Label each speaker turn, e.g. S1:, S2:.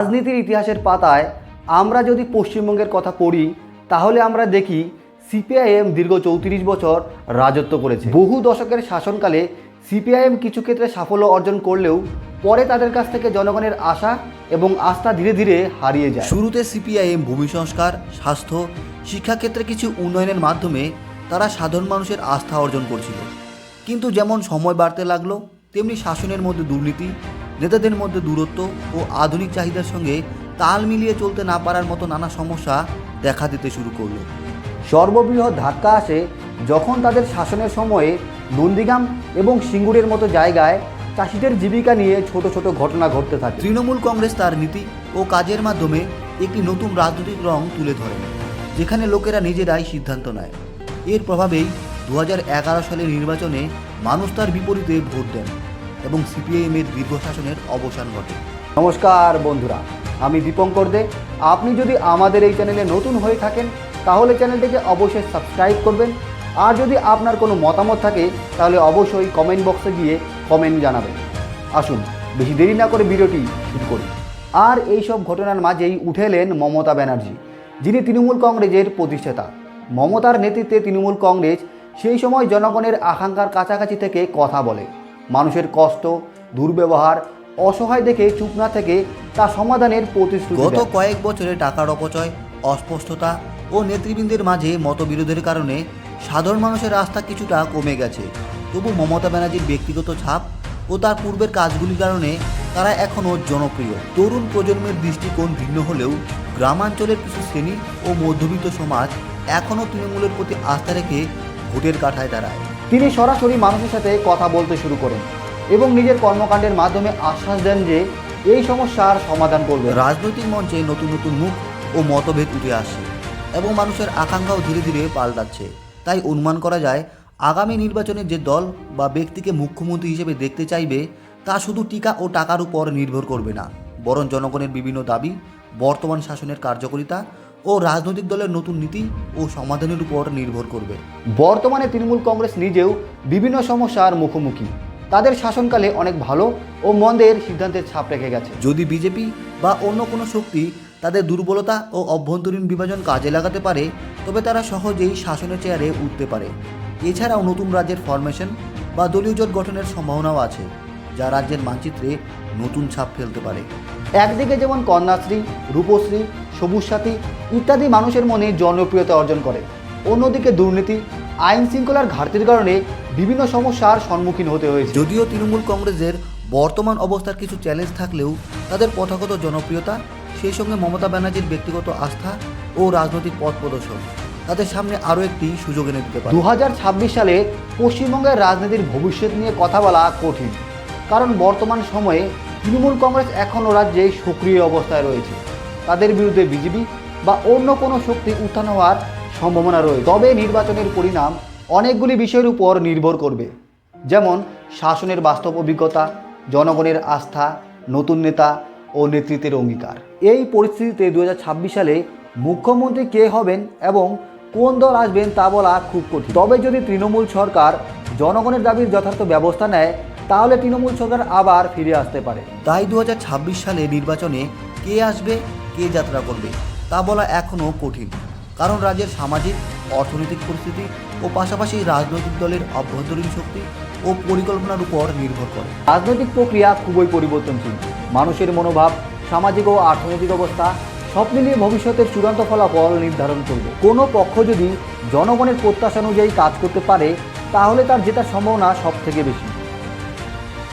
S1: রাজনীতির ইতিহাসের পাতায় আমরা যদি পশ্চিমবঙ্গের কথা পড়ি, তাহলে আমরা দেখি সিপিআইএম দীর্ঘ চৌত্রিশ বছর রাজত্ব করেছে। বহু দশকের শাসনকালে সিপিআইএম কিছু ক্ষেত্রে সাফল্য অর্জন করলেও পরে তাদের কাছ থেকে জনগণের আশা এবং আস্থা ধীরে ধীরে হারিয়ে যায়। শুরুতে সিপিআইএম ভূমি সংস্কার, স্বাস্থ্য, শিক্ষাক্ষেত্রে কিছু উন্নয়নের মাধ্যমে তারা সাধারণ মানুষের আস্থা অর্জন করছিল। কিন্তু যেমন সময় বাড়তে লাগল, তেমনি শাসনের মধ্যে দুর্নীতি নেতাদের মধ্যে দূরত্ব ও আধুনিক চাহিদার সঙ্গে তাল মিলিয়ে চলতে না পারার মতো নানা সমস্যা দেখা দিতে শুরু করল। সর্ববৃহৎ ধাক্কা আসে যখন তাদের শাসনের সময়ে নন্দীগ্রাম এবং সিঙ্গুরের মতো জায়গায় চাষিদের জীবিকা নিয়ে ছোট ছোট ঘটনা ঘটতে থাকে। তৃণমূল কংগ্রেস তার নীতি ও কাজের মাধ্যমে একটি নতুন রাজনৈতিক রং তুলে ধরে, যেখানে লোকেরা নিজেরাই সিদ্ধান্ত নেয়। এর প্রভাবেই দু হাজার এগারো সালের নির্বাচনে মানুষ তার বিপরীতে ভোট দেন। এবং সিপিআইএম এর দীর্ঘ শাসনের অবসান ঘটে। নমস্কার বন্ধুরা, আমি দীপঙ্কর দে। আপনি যদি আমাদের এই চ্যানেলে নতুন হয়ে থাকেন, তাহলে চ্যানেলটিকে অবশ্যই সাবস্ক্রাইব করবেন। আর যদি আপনার কোনো মতামত থাকে, তাহলে অবশ্যই কমেন্ট বক্সে গিয়ে কমেন্ট জানাবেন। আসুন, বেশি দেরি না করে ভিডিওটি শুরু করি। আর এই সব ঘটনার মাঝেই উঠে এলেন মমতা ব্যানার্জি, যিনি তৃণমূল কংগ্রেসের প্রতিষ্ঠাতা। মমতার নেতৃত্বে তৃণমূল কংগ্রেস সেই সময় জনগণের আকাঙ্ক্ষার কাছাকাছি থেকে কথা বলে। মানুষের কষ্ট দুর্ব্যবহার অসহায় দেখে চুপ না থেকে তা সমাধানের প্রতিশ্রুতি গত কয়েক বছরে টাকার অপচয় অস্পষ্টতা ও নেতৃবৃন্দের মাঝে মতবিরোধের কারণে সাধারণ মানুষের আস্থা কিছুটা কমে গেছে। তবু মমতা ব্যানার্জির ব্যক্তিগত ছাপ ও তার পূর্বের কাজগুলির কারণে তারা এখনও জনপ্রিয়। তরুণ প্রজন্মের দৃষ্টিকোণ ভিন্ন হলেও গ্রামাঞ্চলের কিছু শ্রেণি ও মধ্যবিত্ত সমাজ এখনও তৃণমূলের প্রতি আস্থা রেখে ভোটের কাঠায় দাঁড়ায়। তিনি সরাসরি মানুষের সাথে কথা বলতে শুরু করেন এবং নিজের কর্মকাণ্ডের মাধ্যমে আশ্বাস দেন যে এই সমস্যার সমাধান করবে। রাজনৈতিক মঞ্চে নতুন নতুন মুখ ও মতভেদ উঠে আসে এবং মানুষের আকাঙ্ক্ষাও ধীরে ধীরে পাল্টাচ্ছে। তাই অনুমান করা যায়, আগামী নির্বাচনে যে দল বা ব্যক্তিকে মুখ্যমন্ত্রী হিসেবে দেখতে চাইবে, তা শুধু টিকা ও টাকার উপর নির্ভর করবে না, বরং জনগণের বিভিন্ন দাবি, বর্তমান শাসনের কার্যকারিতা ও রাজনৈতিক দলের নতুন নীতি ও সমাধানের উপর নির্ভর করবে। বর্তমানে তৃণমূল কংগ্রেস নিজেও বিভিন্ন সমস্যার মুখোমুখি। তাদের শাসনকালে অনেক ভালো ও মন্দের সিদ্ধান্তের ছাপ রেখে গেছে। যদি বিজেপি বা অন্য কোনো শক্তি তাদের দুর্বলতা ও অভ্যন্তরীণ বিভাজন কাজে লাগাতে পারে তবে তারা সহজেই শাসনের চেয়ারে উঠতে পারে। এছাড়াও নতুন রাজ্যের ফরমেশন বা দলীয় জোট গঠনের সম্ভাবনাও আছে যা রাজ্যের মানচিত্রে নতুন ছাপ ফেলতে পারে। একদিকে যেমন কন্যাশ্রী রূপশ্রী সবুজ সাথী ইত্যাদি মানুষের মনে জনপ্রিয়তা অর্জন করে। অন্যদিকে দুর্নীতি আইন শৃঙ্খলার ঘাটতির কারণে বিভিন্ন সমস্যার সম্মুখীন হতে হয়েছে। যদিও তৃণমূল কংগ্রেসের বর্তমান অবস্থার কিছু চ্যালেঞ্জ থাকলেও তাদের প্রথাগত জনপ্রিয়তা সেই সঙ্গে মমতা ব্যানার্জির ব্যক্তিগত আস্থা ও রাজনৈতিক পথ প্রদর্শন তাদের সামনে আরও একটি সুযোগ এনে দিতে পারে। দু হাজার ছাব্বিশ সালে পশ্চিমবঙ্গের রাজনীতির ভবিষ্যৎ নিয়ে কথা বলা কঠিন কারণ বর্তমান সময়ে তৃণমূল কংগ্রেস এখনও রাজ্যে সক্রিয় অবস্থায় রয়েছে। তাদের বিরুদ্ধে বিজেপি বা অন্য কোনো শক্তি উত্থান হওয়ার সম্ভাবনা রয়েছে। তবে নির্বাচনের পরিণাম অনেকগুলি বিষয়ের উপর নির্ভর করবে। যেমন, শাসনের বাস্তব অভিজ্ঞতা, জনগণের আস্থা, নতুন নেতা ও নেতৃত্বের অঙ্গীকার। এই পরিস্থিতিতে দু হাজার ছাব্বিশ সালে মুখ্যমন্ত্রী কে হবেন এবং কোন দল আসবেন তা বলা খুব কঠিন। তবে যদি তৃণমূল সরকার জনগণের দাবির যথার্থ ব্যবস্থা নেয়, তাহলে তৃণমূল সরকার আবার ফিরে আসতে পারে। তাই দু হাজার ছাব্বিশ সালে নির্বাচনে কে আসবে, কে যাত্রা করবে? তা বলা এখনও কঠিন, কারণ রাজ্যের সামাজিক, অর্থনৈতিক পরিস্থিতি ও পাশাপাশি রাজনৈতিক দলের অভ্যন্তরীণ শক্তি ও পরিকল্পনার উপর নির্ভর করে। রাজনৈতিক প্রক্রিয়া খুবই পরিবর্তনশীল। মানুষের মনোভাব, সামাজিক ও অর্থনৈতিক অবস্থা সব মিলিয়ে ভবিষ্যতের চূড়ান্ত ফলাফল নির্ধারণ করবে। কোনো পক্ষ যদি জনগণের প্রত্যাশা অনুযায়ী কাজ করতে পারে, তাহলে তার জেতার সম্ভাবনা সব থেকে বেশি।